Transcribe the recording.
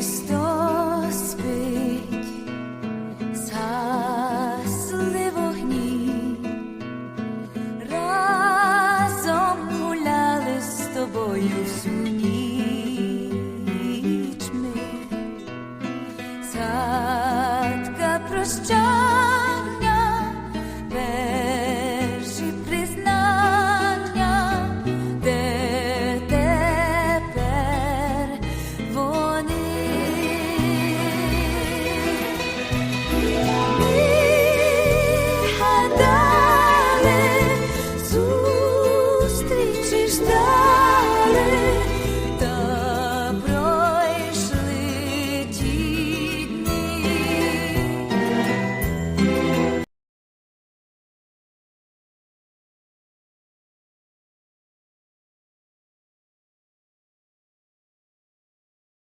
Христос спить, вогні, разом гуляли з тобою всю ніч ми. Гадали зустрічі ждали.